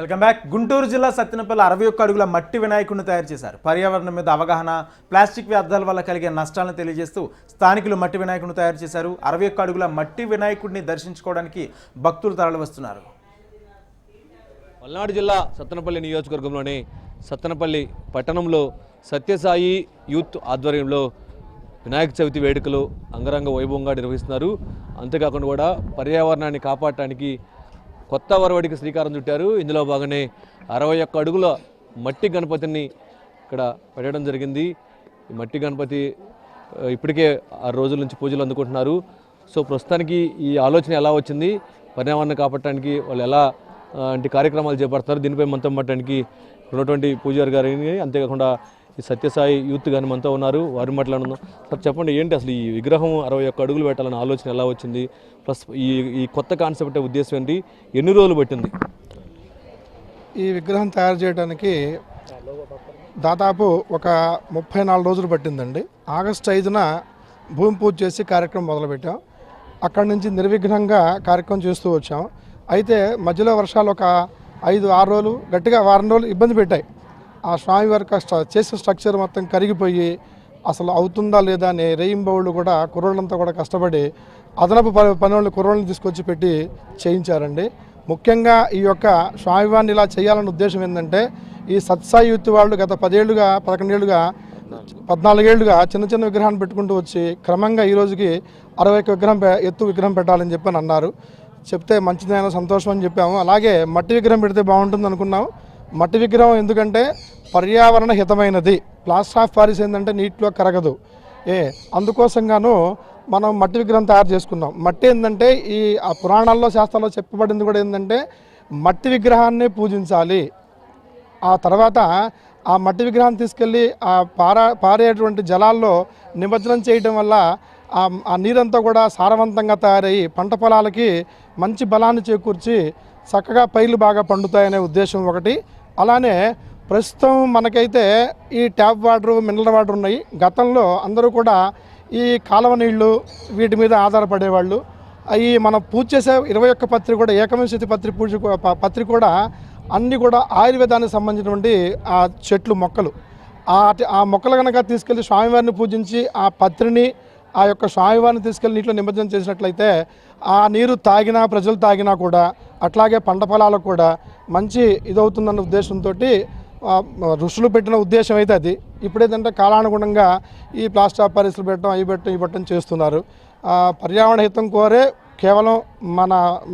Welcome back. Guntur జిల్లా సత్యనపల్లి అరవై ఒక్క అడుగుల మట్టి వినాయకుడిని తయారు చేశారు. పర్యావరణం మీద అవగాహన ప్లాస్టిక్ వ్యర్థాల వల్ల కలిగే నష్టాలను తెలియజేస్తూ స్థానికులు మట్టి వినాయకుడిని తయారు చేశారు. అరవై ఒక్క అడుగుల మట్టి వినాయకుడిని దర్శించుకోవడానికి భక్తులు తరలివస్తున్నారు. పల్నాడు జిల్లా సత్తనపల్లి నియోజకవర్గంలోని సత్తనపల్లి పట్టణంలో సత్యసాయి యూత్ ఆధ్వర్యంలో వినాయక చవితి వేడుకలు అంగరంగ వైభవంగా నిర్వహిస్తున్నారు. అంతేకాకుండా కూడా పర్యావరణాన్ని కాపాడటానికి కొత్త వరవడికి శ్రీకారం చుట్టారు. ఇందులో భాగమే అరవై ఒక్క అడుగుల మట్టి గణపతిని ఇక్కడ పెట్టడం జరిగింది. ఈ మట్టి గణపతి ఇప్పటికే ఆరు రోజుల నుంచి పూజలు అందుకుంటున్నారు. సో ప్రస్తుతానికి ఈ ఆలోచన ఎలా వచ్చింది? పర్యావరణం కాపాడటానికి వాళ్ళు ఎలా అంటే కార్యక్రమాలు చేపడతారు? దీనిపై మనతో మాట్లాడడానికి ఉన్నటువంటి పూజారి గారిని అంతేకాకుండా ఈ సత్యసాయి యూత్ కానీ మనతో ఉన్నారు వారి మాట్లాడుతున్నాం సార్ చెప్పండి ఏంటి అసలు ఈ విగ్రహం అరవై ఒక్క అడుగులు పెట్టాలన్న ఆలోచన ఎలా వచ్చింది? ప్లస్ ఈ ఈ కొత్త కాన్సెప్ట్ ఉద్దేశం ఏంటి? ఎన్ని రోజులు పట్టింది? ఈ విగ్రహం తయారు చేయడానికి దాదాపు ఒక ముప్పై నాలుగు రోజులు పట్టిందండి. ఆగస్టు ఐదున భూమి పూజ చేసి కార్యక్రమం మొదలుపెట్టాం. అక్కడి నుంచి నిర్విఘ్నంగా కార్యక్రమం చేస్తూ వచ్చాం. అయితే మధ్యలో వర్షాలు ఒక ఐదు ఆరు రోజులు గట్టిగా వారం రోజులు ఇబ్బంది పెట్టాయి. ఆ స్వామి వారి స్ట్ర- చేసిన స్ట్రక్చర్ మొత్తం కరిగిపోయి అసలు అవుతుందా లేదా అని రేయింబౌళ్ళు కూడా కుర్రోళ్ళంతా కూడా కష్టపడి అదనపు పని పనులను కుర్రోళ్ళని తీసుకొచ్చి పెట్టి చేయించారండి. ముఖ్యంగా ఈ యొక్క స్వామివారిని ఇలా చేయాలన్న ఉద్దేశం ఏంటంటే ఈ సత్సాయి యూత్ వాళ్ళు గత పదేళ్ళుగా పదకొండేళ్ళుగా పద్నాలుగేళ్ళుగా చిన్న చిన్న విగ్రహాన్ని పెట్టుకుంటూ వచ్చి క్రమంగా ఈ రోజుకి అరవై ఒక్క విగ్రహం ఎత్తు విగ్రహం పెట్టాలని చెప్పి అని అన్నారు. చెప్తే మంచిదైన సంతోషం అని చెప్పాము. అలాగే మట్టి విగ్రహం పెడితే బాగుంటుంది అనుకున్నాం మట్టి విగ్రహం ఎందుకంటే పర్యావరణ హితమైనది. ప్లాస్టర్ ఆఫ్ పారిస్ ఏంటంటే నీటిలో కరగదు. ఏ అందుకోసంగాను మనం మట్టి విగ్రహం తయారు చేసుకున్నాం. మట్టి ఏంటంటే ఈ ఆ పురాణాల్లో శాస్త్రాల్లో చెప్పబడింది కూడా ఏంటంటే మట్టి విగ్రహాన్ని పూజించాలి. ఆ తర్వాత ఆ మట్టి విగ్రహాన్ని తీసుకెళ్ళి ఆ పారా పారేటువంటి జలాల్లో నిమజ్జనం చేయడం వల్ల ఆ ఆ నీరంతా కూడా సారవంతంగా తయారయ్యి పంట పొలాలకి మంచి బలాన్ని చేకూర్చి చక్కగా పైర్లు బాగా పండుతాయనే ఉద్దేశం ఒకటి. అలానే ప్రస్తుతం మనకైతే ఈ ట్యాప్ వాటర్ మినరల్ వాటర్ ఉన్నాయి. గతంలో అందరూ కూడా ఈ కాలువ నీళ్ళు వీటి మీద ఆధారపడేవాళ్ళు. అవి మనం పూజ చేసే ఇరవై ఒక్క పత్రి కూడా ఏకవింశతి పత్రి పూజ పత్రి కూడా అన్నీ కూడా ఆయుర్వేదానికి సంబంధించినటువంటి ఆ చెట్లు మొక్కలు. ఆ ఆ మొక్కలు కనుక తీసుకెళ్ళి స్వామివారిని పూజించి ఆ పత్రిని ఆ యొక్క స్వామివారిని తీసుకెళ్ళి నీటిలో నిమజ్జనం చేసినట్లయితే ఆ నీరు తాగినా ప్రజలు తాగినా కూడా అట్లాగే పంట పొలాలకు కూడా మంచి ఇదవుతుందన్న ఉద్దేశంతో ఋషులు పెట్టిన ఉద్దేశం అయితే అది. ఇప్పుడేదంటే కాలానుగుణంగా ఈ ప్లాస్టర్ ఆఫ్ పెట్టడం అవి పెట్టడం ఇవి పెట్టడం చేస్తున్నారు. పర్యావరణ హితం కోరే కేవలం మన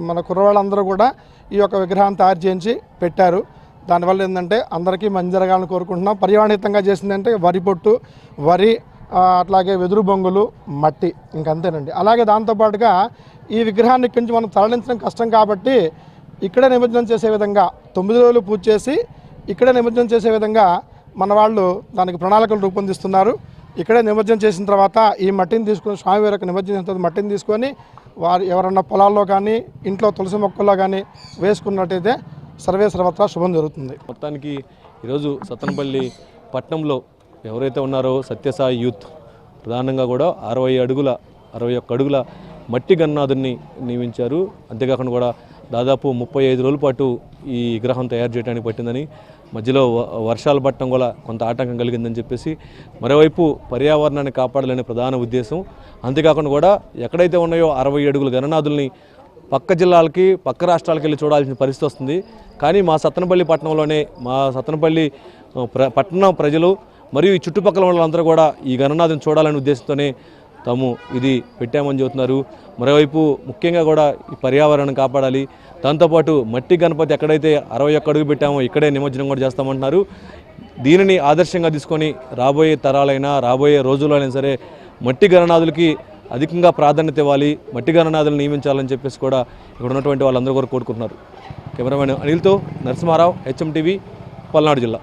మన కుర్రవాళ్ళందరూ కూడా ఈ యొక్క విగ్రహాన్ని తయారు చేయించి పెట్టారు. దానివల్ల ఏంటంటే అందరికీ మంచి జరగాలని కోరుకుంటున్నాం. పర్యావరణహితంగా చేసిందంటే వరి పొట్టు వరి అట్లాగే వెదురు బొంగులు మట్టి ఇంకంతేనండి. అలాగే దాంతోపాటుగా ఈ విగ్రహాన్ని ఇక్కడి నుంచి మనం తరలించడం కష్టం కాబట్టి ఇక్కడే నిమజ్జనం చేసే విధంగా తొమ్మిది రోజులు పూజ చేసి ఇక్కడే నిమజ్జనం చేసే విధంగా మన వాళ్ళు దానికి ప్రణాళికలు రూపొందిస్తున్నారు. ఇక్కడే నిమజ్జనం చేసిన తర్వాత ఈ మట్టిని తీసుకుని స్వామివారి యొక్క నిమజ్జనం చేసిన తర్వాత మట్టిని తీసుకొని వారు ఎవరన్నా పొలాల్లో కానీ ఇంట్లో తులసి మొక్కల్లో కానీ వేసుకున్నట్టయితే సర్వే సర్వత్రా శుభం జరుగుతుంది. మొత్తానికి ఈరోజు సత్తనపల్లి పట్టణంలో ఎవరైతే ఉన్నారో సత్యసాయి యూత్ ప్రధానంగా కూడా అరవై అడుగుల అరవై ఒక్క అడుగుల మట్టి గన్నాథుని నియమించారు. అంతేకాకుండా కూడా దాదాపు ముప్పై ఐదు రోజుల పాటు ఈ విగ్రహం తయారు చేయడానికి పట్టిందని మధ్యలో వ- వర్షాలు పట్టడం కూడా కొంత ఆటంకం కలిగిందని చెప్పేసి మరోవైపు పర్యావరణాన్ని కాపాడాలనే ప్రధాన ఉద్దేశం. అంతేకాకుండా కూడా ఎక్కడైతే ఉన్నాయో అరవై అడుగుల గణనాథుల్ని పక్క జిల్లాలకి పక్క రాష్ట్రాలకు వెళ్ళి చూడాల్సిన పరిస్థితి వస్తుంది. కానీ మా సత్తనపల్లి పట్టణంలోనే మా సత్తనపల్లి ప్ర పట్టణం ప్రజలు మరియు ఈ చుట్టుపక్కల వాళ్ళందరూ కూడా ఈ గణనాథుని చూడాలనే ఉద్దేశంతోనే తాము ఇది పెట్టామని చెబుతున్నారు. మరోవైపు ముఖ్యంగా కూడా ఈ పర్యావరణం కాపాడాలి. దాంతోపాటు మట్టి గణపతి ఎక్కడైతే అరవై ఒక్క అడుగు పెట్టామో ఇక్కడే నిమజ్జనం కూడా చేస్తామంటున్నారు. దీనిని ఆదర్శంగా తీసుకొని రాబోయే తరాలైనా రాబోయే రోజుల్లోనైనా సరే మట్టి గణనాథులకి అధికంగా ప్రాధాన్యత ఇవ్వాలి. మట్టి గణనాథులు నియమించాలని చెప్పేసి కూడా ఇక్కడ ఉన్నటువంటి వాళ్ళందరూ కూడా కోరుకుంటున్నారు. కెమెరామెన్ అనిల్తో నరసింహారావు హెచ్ఎం టీవీ పల్నాడు జిల్లా.